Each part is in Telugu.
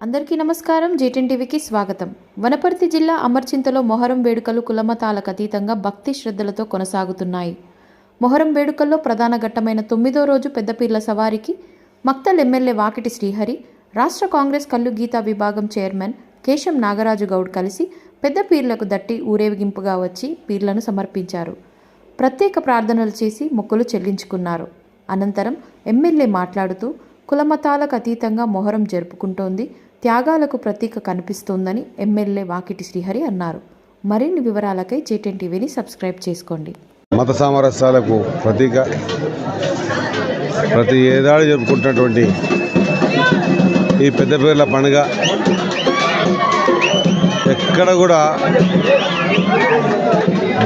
అందరికీ నమస్కారం. జీటెన్ టీవీకి స్వాగతం. వనపర్తి జిల్లా అమర్చింతలో మొహరం వేడుకలు కులమతాలకు అతీతంగా భక్తి శ్రద్ధలతో కొనసాగుతున్నాయి. మొహరం వేడుకల్లో ప్రధాన ఘట్టమైన తొమ్మిదో రోజు పెద్దపీర్ల సవారికి మక్తల్ ఎమ్మెల్యే వాకిటి శ్రీహరి రాష్ట్ర కాంగ్రెస్ కల్లు గీతా విభాగం చైర్మన్ కేశం నాగరాజు గౌడ్ కలిసి పెద్ద పీర్లకు దట్టి ఊరేగింపుగా వచ్చి పీర్లను సమర్పించారు. ప్రత్యేక ప్రార్థనలు చేసి మొక్కులు చెల్లించుకున్నారు. అనంతరం ఎమ్మెల్యే మాట్లాడుతూ కులమతాలకు అతీతంగా మొహరం జరుపుకుంటోంది త్యాగాలకు ప్రతీక కనిపిస్తోందని ఎమ్మెల్యే వాకిటి శ్రీహరి అన్నారు. మరిన్ని వివరాలకై జేటెన్ టీవీని సబ్స్క్రైబ్ చేసుకోండి. మత సామరస్యాలకు ప్రతీక ప్రతి ఏడాది జరుపుకుంటున్నటువంటి ఈ పెద్ద పేర్ల పండుగ ఎక్కడ కూడా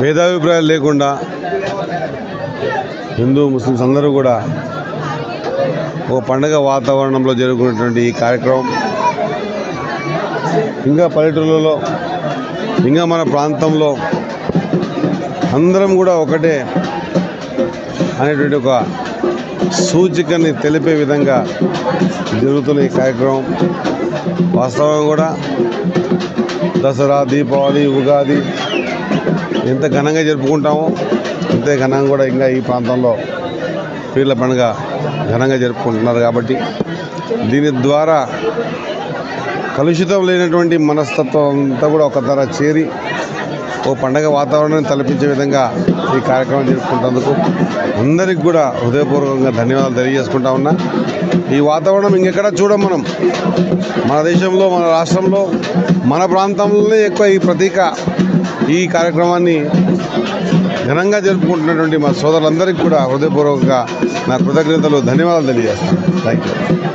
భేదాభిప్రాయాలు లేకుండా హిందూ ముస్లిమ్స్ అందరూ కూడా ఓ పండుగ వాతావరణంలో జరుగుతున్నటువంటి ఈ కార్యక్రమం ఇంకా పల్లెటూళ్ళలో ఇంకా మన ప్రాంతంలో అందరం కూడా ఒకటే అనేటువంటి ఒక సూచికని తెలిపే విధంగా జరుగుతున్న ఈ కార్యక్రమం. వాస్తవం కూడా దసరా దీపావళి ఉగాది ఎంత ఘనంగా జరుపుకుంటామో అంతే ఘనంగా కూడా ఇంకా ఈ ప్రాంతంలో పీర్ల పండుగ ఘనంగా జరుపుకుంటున్నారు కాబట్టి దీని ద్వారా కలుషితం లేనటువంటి మనస్తత్వం అంతా కూడా ఒక ధర చేరి ఓ పండగ వాతావరణాన్ని తలపించే విధంగా ఈ కార్యక్రమం జరుపుకుంటేందుకు అందరికి కూడా హృదయపూర్వకంగా ధన్యవాదాలు తెలియజేసుకుంటా ఉన్నా. ఈ వాతావరణం ఇంకెక్కడ చూడం మనం? మన దేశంలో మన రాష్ట్రంలో మన ప్రాంతంలోనే ఎక్కువ ఈ ప్రతీక ఈ కార్యక్రమాన్ని ఘనంగా జరుపుకుంటున్నటువంటి మా సోదరులందరికీ కూడా హృదయపూర్వకంగా నా కృతజ్ఞతలు ధన్యవాదాలు తెలియజేస్తాను థ్యాంక్ యూ